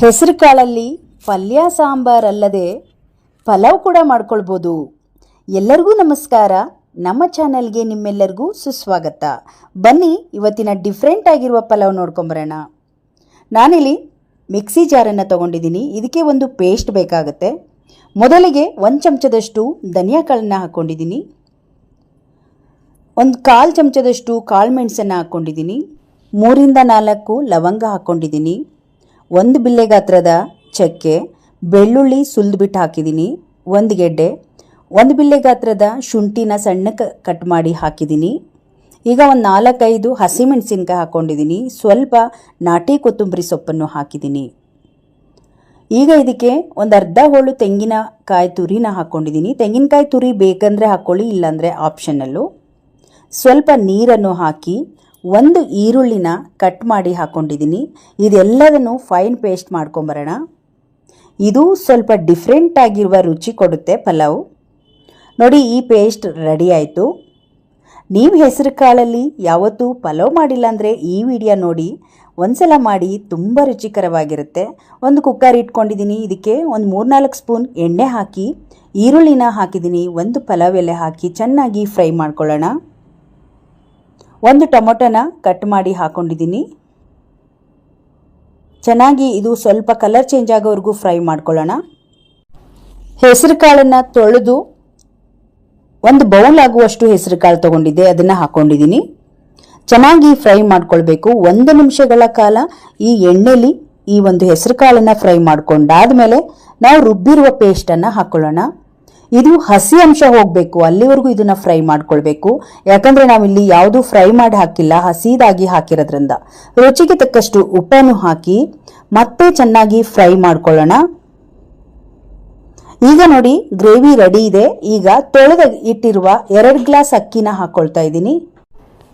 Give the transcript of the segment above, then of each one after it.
ಹೆಸರು ಕಾಳಲ್ಲಿ ಪಲ್ಯ ಸಾಂಬಾರಲ್ಲದೆ ಪಲಾವ್ ಕೂಡ ಮಾಡ್ಕೊಳ್ಬೋದು. ಎಲ್ಲರಿಗೂ ನಮಸ್ಕಾರ. ನಮ್ಮ ಚಾನಲ್ಗೆ ನಿಮ್ಮೆಲ್ಲರಿಗೂ ಸುಸ್ವಾಗತ. ಬನ್ನಿ, ಇವತ್ತಿನ ಡಿಫ್ರೆಂಟ್ ಆಗಿರುವ ಪಲಾವ್ ನೋಡ್ಕೊಂಬರೋಣ. ನಾನಿಲ್ಲಿ ಮಿಕ್ಸಿ ಜಾರನ್ನು ತೊಗೊಂಡಿದ್ದೀನಿ. ಇದಕ್ಕೆ ಒಂದು ಪೇಸ್ಟ್ ಬೇಕಾಗುತ್ತೆ. ಮೊದಲಿಗೆ ಒಂದು ಚಮಚದಷ್ಟು ಧನಿಯಾ ಕಾಳನ್ನ ಹಾಕ್ಕೊಂಡಿದ್ದೀನಿ ಒಂದು ಕಾಲು ಚಮಚದಷ್ಟು ಕಾಳು ಮೆಣಸನ್ನು ಹಾಕ್ಕೊಂಡಿದ್ದೀನಿ ಮೂರಿಂದ ನಾಲ್ಕು ಲವಂಗ ಹಾಕ್ಕೊಂಡಿದ್ದೀನಿ ಒಂದು ಬಿಲ್ಲೆ ಗಾತ್ರದ ಚಕ್ಕೆ, ಬೆಳ್ಳುಳ್ಳಿ ಸುಲಿದ್ಬಿಟ್ಟು ಹಾಕಿದ್ದೀನಿ, ಒಂದು ಗೆಡ್ಡೆ. ಒಂದು ಬಿಲ್ಲೆ ಗಾತ್ರದ ಶುಂಠಿನ ಸಣ್ಣಕ್ಕೆ ಕಟ್ ಮಾಡಿ ಹಾಕಿದ್ದೀನಿ. ಈಗ ಒಂದು ನಾಲ್ಕೈದು ಹಸಿಮೆಣಸಿನ್ಕಾಯಿ ಹಾಕ್ಕೊಂಡಿದ್ದೀನಿ ಸ್ವಲ್ಪ ನಾಟಿ ಕೊತ್ತಂಬರಿ ಸೊಪ್ಪನ್ನು ಹಾಕಿದ್ದೀನಿ. ಈಗ ಇದಕ್ಕೆ ಒಂದು ಅರ್ಧ ಹೋಳು ತೆಂಗಿನಕಾಯಿ ತುರಿನ ಹಾಕ್ಕೊಂಡಿದ್ದೀನಿ ತೆಂಗಿನಕಾಯಿ ತುರಿ ಬೇಕಂದರೆ ಹಾಕ್ಕೊಳ್ಳಿ ಇಲ್ಲಾಂದರೆ ಆಪ್ಷನಲ್ಲು ಸ್ವಲ್ಪ ನೀರನ್ನು ಹಾಕಿ ಒಂದು ಈರುಳ್ಳಿನ ಕಟ್ ಮಾಡಿ ಹಾಕ್ಕೊಂಡಿದ್ದೀನಿ ಇದೆಲ್ಲದನ್ನು ಫೈನ್ ಪೇಸ್ಟ್ ಮಾಡ್ಕೊಂಬರೋಣ. ಇದು ಸ್ವಲ್ಪ ಡಿಫ್ರೆಂಟ್ ಆಗಿರುವ ರುಚಿ ಕೊಡುತ್ತೆ ಪಲಾವ್. ನೋಡಿ, ಈ ಪೇಸ್ಟ್ ರೆಡಿ ಆಯಿತು. ನೀವು ಹೆಸರು ಕಾಳಲ್ಲಿ ಯಾವತ್ತೂ ಪಲಾವ್ ಮಾಡಿಲ್ಲ ಅಂದರೆ ಈ ವಿಡಿಯೋ ನೋಡಿ. ಒಂದ್ಸಲ ಮಾಡಿ ತುಂಬ ರುಚಿಕರವಾಗಿರುತ್ತೆ. ಒಂದು ಕುಕ್ಕರ್ ಇಟ್ಕೊಂಡಿದ್ದೀನಿ. ಇದಕ್ಕೆ ಒಂದು ಮೂರ್ನಾಲ್ಕು ಸ್ಪೂನ್ ಎಣ್ಣೆ ಹಾಕಿ, ಈರುಳ್ಳಿನ ಹಾಕಿದ್ದೀನಿ. ಒಂದು ಪಲಾವ್ ಎಲೆ ಹಾಕಿ ಚೆನ್ನಾಗಿ ಫ್ರೈ ಮಾಡ್ಕೊಳ್ಳೋಣ. ಒಂದು ಟೊಮೊಟೊನ ಕಟ್ ಮಾಡಿ ಹಾಕೊಂಡಿದ್ದೀನಿ. ಚೆನ್ನಾಗಿ ಇದು ಸ್ವಲ್ಪ ಕಲರ್ ಚೇಂಜ್ ಆಗೋವರೆಗೂ ಫ್ರೈ ಮಾಡ್ಕೊಳ್ಳೋಣ. ಹೆಸರು ಕಾಳನ್ನು ತೊಳೆದು ಒಂದು ಬೌಲ್ ಆಗುವಷ್ಟು ಹೆಸರು ಕಾಳು ತೊಗೊಂಡಿದ್ದೆ, ಅದನ್ನು ಹಾಕ್ಕೊಂಡಿದ್ದೀನಿ ಚೆನ್ನಾಗಿ ಫ್ರೈ ಮಾಡ್ಕೊಳ್ಬೇಕು. ಒಂದು ನಿಮಿಷಗಳ ಕಾಲ ಈ ಎಣ್ಣೆಲಿ ಈ ಒಂದು ಹೆಸರು ಕಾಳನ್ನು ಫ್ರೈ ಮಾಡ್ಕೊಂಡಾದ್ಮೇಲೆ ನಾವು ರುಬ್ಬಿರುವ ಪೇಸ್ಟನ್ನು ಹಾಕ್ಕೊಳ್ಳೋಣ ಇದು ಹಸಿ ಅಂಶ ಹೋಗಬೇಕು, ಅಲ್ಲಿವರೆಗೂ ಇದನ್ನ ಫ್ರೈ ಮಾಡ್ಕೊಳ್ಬೇಕು. ಯಾಕಂದ್ರೆ ನಾವಿಲ್ಲಿ ಯಾವುದು ಫ್ರೈ ಮಾಡಿ ಹಾಕಿಲ್ಲ, ಹಸಿದಾಗಿ ಹಾಕಿರೋದ್ರಿಂದ. ರುಚಿಗೆ ತಕ್ಕಷ್ಟು ಉಪ್ಪನ್ನು ಹಾಕಿ ಮತ್ತೆ ಚೆನ್ನಾಗಿ ಫ್ರೈ ಮಾಡ್ಕೊಳ್ಳೋಣ. ಈಗ ನೋಡಿ, ಗ್ರೇವಿ ರೆಡಿ ಇದೆ. ಈಗ ತೊಳೆದ ಇಟ್ಟಿರುವ ಎರಡು ಗ್ಲಾಸ್ ಅಕ್ಕಿನ ಹಾಕೊಳ್ತಾ ಇದ್ದೀನಿ.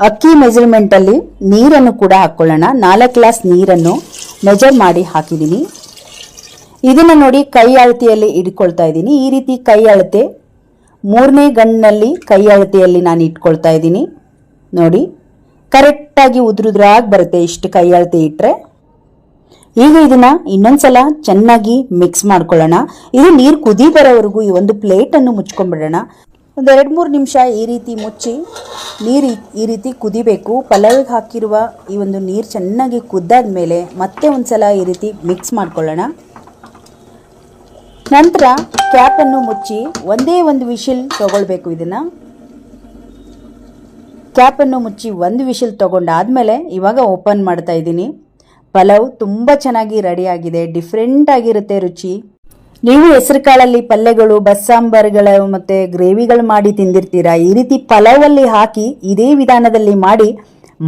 ಅಕ್ಕಿ ಮೆಜರ್ಮೆಂಟ್ ಅಲ್ಲಿ ನೀರನ್ನು ಕೂಡ ಹಾಕೊಳ್ಳೋಣ. ನಾಲ್ಕು ಗ್ಲಾಸ್ ನೀರನ್ನು ಮೆಜರ್ ಮಾಡಿ ಹಾಕಿದ್ದೀನಿ. ಇದನ್ನ ನೋಡಿ ಕೈ ಅಳತೆಯಲ್ಲಿ ಇಟ್ಕೊಳ್ತಾ ಇದ್ದೀನಿ. ಈ ರೀತಿ ಕೈ ಅಳತೆ ಮೂರನೇ ಗಣ್ಣಿನಲ್ಲಿ ಕೈ ಅಳತೆಯಲ್ಲಿ ನಾನು ಇಟ್ಕೊಳ್ತಾ ಇದ್ದೀನಿ. ನೋಡಿ ಕರೆಕ್ಟಾಗಿ ಉದ್ರುದ್ರಾಗಿ ಬರುತ್ತೆ ಇಷ್ಟು ಕೈ ಅಳತೆ ಇಟ್ಟರೆ ಈಗ ಇದನ್ನ ಇನ್ನೊಂದ್ಸಲ ಚೆನ್ನಾಗಿ ಮಿಕ್ಸ್ ಮಾಡ್ಕೊಳ್ಳೋಣ. ಇದು ನೀರು ಕುದಿ ಬರೋವರೆಗೂ ಈ ಒಂದು ಪ್ಲೇಟನ್ನು ಮುಚ್ಕೊಂಡ್ಬಿಡೋಣ. ಒಂದು ಎರಡು ಮೂರು ನಿಮಿಷ ಈ ರೀತಿ ಮುಚ್ಚಿ ನೀರು ಈ ರೀತಿ ಕುದಿಬೇಕು. ಪಲಾವಿಗೆ ಹಾಕಿರುವ ಈ ಒಂದು ನೀರು ಚೆನ್ನಾಗಿ ಕುದ್ದಾದ ಮೇಲೆ ಮತ್ತೆ ಒಂದ್ಸಲ ಈ ರೀತಿ ಮಿಕ್ಸ್ ಮಾಡ್ಕೊಳ್ಳೋಣ. ನಂತರ ಕ್ಯಾಪನ್ನು ಮುಚ್ಚಿ ಒಂದೇ ಒಂದು ವಿಶಿಲ್ ತಗೊಳ್ಬೇಕು ಇದನ್ನು. ಕ್ಯಾಪನ್ನು ಮುಚ್ಚಿ ಒಂದು ವಿಶಿಲ್ ತಗೊಂಡಾದ್ಮೇಲೆ ಇವಾಗ ಓಪನ್ ಮಾಡ್ತಾ ಇದ್ದೀನಿ. ಪಲಾವ್ ತುಂಬ ಚೆನ್ನಾಗಿ ರೆಡಿ ಆಗಿದೆ ಡಿಫ್ರೆಂಟ್ ಆಗಿರುತ್ತೆ ರುಚಿ. ನೀವು ಹೆಸರು ಕಾಳಲ್ಲಿ ಪಲ್ಯಗಳು, ಬಸ್ಸಾಂಬಾರ್ಗಳ ಮತ್ತು ಗ್ರೇವಿಗಳು ಮಾಡಿ ತಿಂದಿರ್ತೀರಾ? ಈ ರೀತಿ ಪಲಾವಲ್ಲಿ ಹಾಕಿ ಇದೇ ವಿಧಾನದಲ್ಲಿ ಮಾಡಿ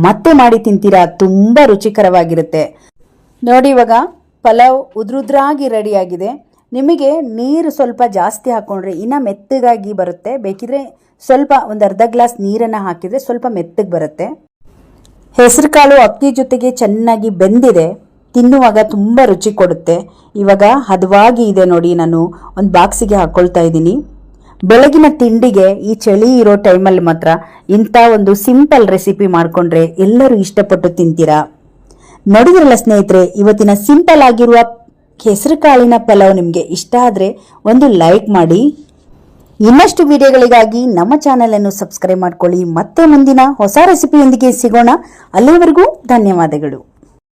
ಮತ್ತೆ ಮಾಡಿ ತಿಂತೀರಾ? ತುಂಬ ರುಚಿಕರವಾಗಿರುತ್ತೆ. ನೋಡಿ ಇವಾಗ ಪಲಾವ್ ಉದ್ರುದ್ರಾಗಿ ರೆಡಿಯಾಗಿದೆ ನಿಮಗೆ ನೀರು ಸ್ವಲ್ಪ ಜಾಸ್ತಿ ಹಾಕೊಂಡ್ರೆ ಇನ್ನೂ ಮೆತ್ತಗಾಗಿ ಬರುತ್ತೆ. ಬೇಕಿದ್ರೆ ಸ್ವಲ್ಪ ಒಂದು ಅರ್ಧ ಗ್ಲಾಸ್ ನೀರನ್ನು ಹಾಕಿದರೆ ಸ್ವಲ್ಪ ಮೆತ್ತಗೆ ಬರುತ್ತೆ. ಹೆಸರುಕಾಳು ಅಕ್ಕಿ ಜೊತೆಗೆ ಚೆನ್ನಾಗಿ ಬೆಂದಿದೆ. ತಿನ್ನುವಾಗ ತುಂಬ ರುಚಿ ಕೊಡುತ್ತೆ. ಇವಾಗ ಹದವಾಗಿ ಇದೆ ನೋಡಿ ನಾನು ಒಂದು ಬಾಕ್ಸಿಗೆ ಹಾಕ್ಕೊಳ್ತಾ ಇದ್ದೀನಿ. ಬೆಳಗಿನ ತಿಂಡಿಗೆ ಈ ಚಳಿ ಇರೋ ಟೈಮಲ್ಲಿ ಮಾತ್ರ ಇಂಥ ಒಂದು ಸಿಂಪಲ್ ರೆಸಿಪಿ ಮಾಡಿಕೊಂಡ್ರೆ ಎಲ್ಲರೂ ಇಷ್ಟಪಟ್ಟು ತಿಂತೀರಾ? ನೋಡಿದ್ರಲ್ಲ ಸ್ನೇಹಿತರೆ, ಇವತ್ತಿನ ಸಿಂಪಲ್ ಆಗಿರುವ ಹೆಸರು ಕಾಳಿನ ಪಲಾವ್ ನಿಮಗೆ ಇಷ್ಟ ಆದರೆ ಒಂದು ಲೈಕ್ ಮಾಡಿ. ಇನ್ನಷ್ಟು ವಿಡಿಯೋಗಳಿಗಾಗಿ ನಮ್ಮ ಚಾನೆಲ್ ಅನ್ನು ಸಬ್ಸ್ಕ್ರೈಬ್ ಮಾಡ್ಕೊಳ್ಳಿ. ಮತ್ತೆ ಮುಂದಿನ ಹೊಸ ರೆಸಿಪಿಯೊಂದಿಗೆ ಸಿಗೋಣ. ಅಲ್ಲಿವರೆಗೂ ಧನ್ಯವಾದಗಳು.